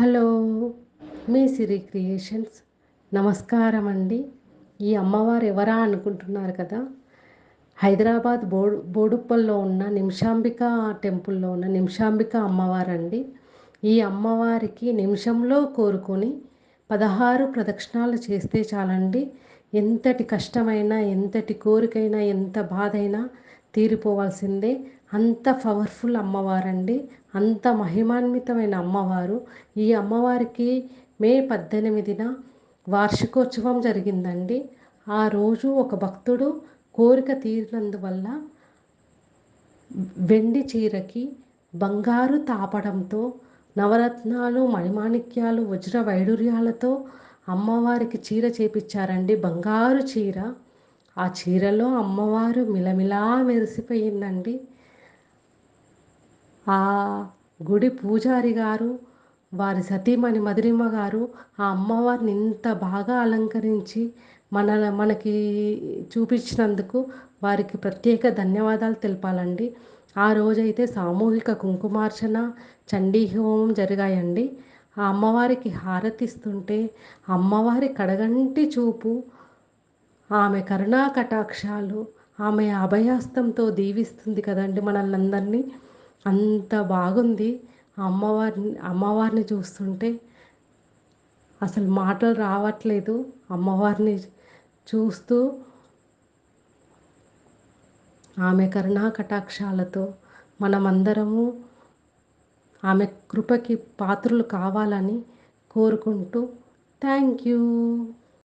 Hello మీ సిరి creations. నమస్కారం అండి ఈ అమ్మవారు ఎవరా అనుకుంటున్నారు కదా? హైదరాబాద్ బోడు బోడుప్పల్లో ఉన్న నిమిషాంబిక టెంపుల్లో ఉన్న నిమిషాంబిక అమ్మవారండి. ఈ అమ్మవారికి నిమిషంలో కోరుకొని పదహారు ప్రదక్షిణాలు చేస్తే చాలండి. ఎంతటి కష్టమైనా ఎంతటి కోరికైనా ఎంత బాధైనా తీరిపోవాల్సిందే. అంత పవర్ఫుల్ అమ్మవారండి. అంత మహిమాన్వితమైన అమ్మవారు. ఈ అమ్మవారికి మే పద్దెనిమిదిన వార్షికోత్సవం జరిగిందండి. ఆ రోజు ఒక భక్తుడు కోరిక తీరినందువల్ల వెండి చీరకి బంగారు తాపడంతో నవరత్నాలు మణిమాణిక్యాలు వజ్ర వైడూర్యాలతో అమ్మవారికి చీర చేపించారండి బంగారు చీర. ఆ చీరలో అమ్మవారు మిలమిలా మెరిసిపోయిందండి. ఆ గుడి పూజారి గారు వారి సతీమణి మధురిమ గారు ఆ అమ్మవారిని ఇంత బాగా అలంకరించి మన మనకి చూపించినందుకు వారికి ప్రత్యేక ధన్యవాదాలు తెలపాలండి. ఆ రోజైతే సామూహిక కుంకుమార్చన చండీ హోమం జరిగాయండి. ఆ అమ్మవారికి హారతిస్తుంటే అమ్మవారి కడగంటి చూపు ఆమె కరుణా కటాక్షాలు ఆమె అభయాస్తంతో దీవిస్తుంది కదండి మనల్ని అందరినీ అంత బాగుంది అమ్మవారిని అమ్మవారిని చూస్తుంటే. అసలు మాటలు రావట్లేదు అమ్మవారిని చూస్తూ. ఆమె కరుణా కటాక్షాలతో మనమందరము ఆమె కృపకి పాత్రలు కావాలని కోరుకుంటూ థ్యాంక్ యూ.